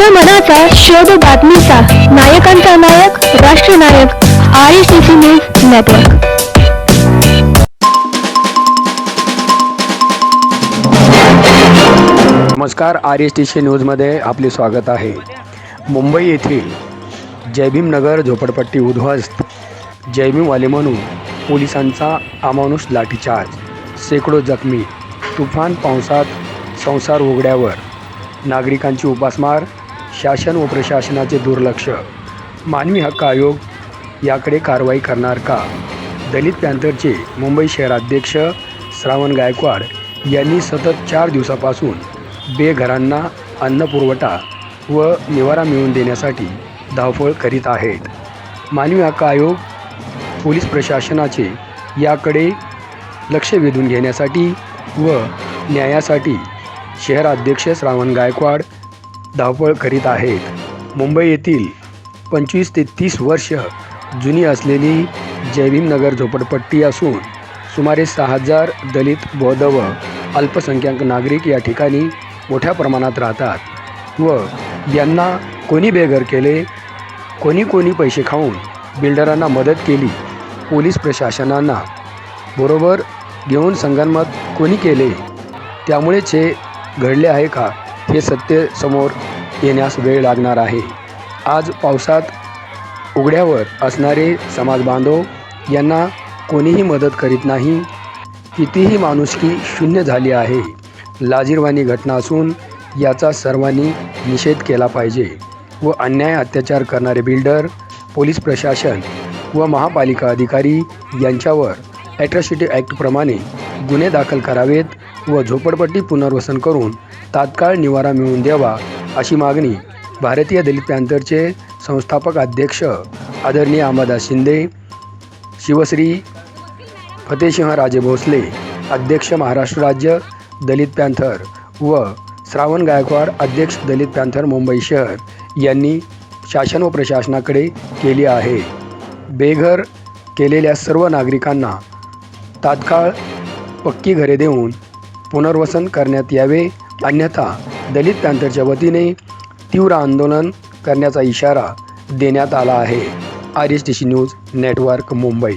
माझ्या मनाचा शोध बातमीचा. नायकांचा नायक राष्ट्रनायक R S T C news network. नमस्कार आर एस टी सी न्यूजमध्ये आपले स्वागत आहे. मुंबई येथील जयभीमनगर झोपडपट्टी उद्ध्वस्त. जयभीमवाले म्हणून पोलिसांचा अमानुष लाठीचार्ज. शेकडो जखमी तुफान पावसात संसार उघड्यावर. नागरिकांची उपासमार शासन व प्रशासनाचे दुर्लक्ष. मानवी हक्क आयोग याकडे कारवाई करणार का? दलित पॅन्थरचे मुंबई शहराध्यक्ष श्रावण गायकवाड यांनी सतत चार दिवसापासून बेघरांना अन्नपुरवठा व निवारा मिळवून देण्यासाठी धावपळ करीत आहेत. मानवी हक्क आयोग पोलीस प्रशासनाचे याकडे लक्ष वेधून घेण्यासाठी व न्यायासाठी शहराध्यक्ष श्रावण गायकवाड धावपळ करीत आहेत. मुंबई येथील पंचवीस ते तीस वर्ष जुनी असलेली जयभीमनगर झोपडपट्टी असून सुमारे सहा हजार दलित बौद्ध व अल्पसंख्याक नागरिक या ठिकाणी मोठ्या प्रमाणात राहतात व यांना कोणी बेघर केले कोणी कोणी पैसे खाऊन बिल्डरांना मदत केली पोलीस प्रशासनांना बरोबर घेऊन संगनमत कोणी केले त्यामुळेच हे घडले आहे का? हे सत्य समोर येण्यास वेळ लागणार आहे. आज पावसात उघड्यावर असणारे समाज बांधव यांना कोणीही मदत करीत नाही. कितीही माणुसकी शून्य झाली आहे. लाजीरवाणी घटना असून याचा सर्वांनी निषेध केला पाहिजे व अन्याय अत्याचार करणारे बिल्डर पोलीस प्रशासन व महापालिका अधिकारी यांच्यावर ॲट्रॉसिटी ॲक्टप्रमाणे गुन्हे दाखल करावेत व झोपडपट्टी पुनर्वसन करून तात्काळ निवारा मिळवून द्यावा अशी मागणी भारतीय दलित पॅन्थरचे संस्थापक अध्यक्ष आदरणीय अहमदास शिंदे शिवश्री फतेसिंह राजे भोसले अध्यक्ष महाराष्ट्र राज्य दलित पॅन्थर व श्रावण गायकवाड अध्यक्ष दलित पॅंथर मुंबई शहर यांनी शासन व प्रशासनाकडे केली आहे. बेघर केलेल्या सर्व नागरिकांना तात्काळ पक्की घरे देऊन पुनर्वसन करण्यात यावे अन्यथा दलित पॅंथरच्या वतीने तीव्र आंदोलन करण्याचा इशारा देण्यात आला आहे. R S T C news network Mumbai.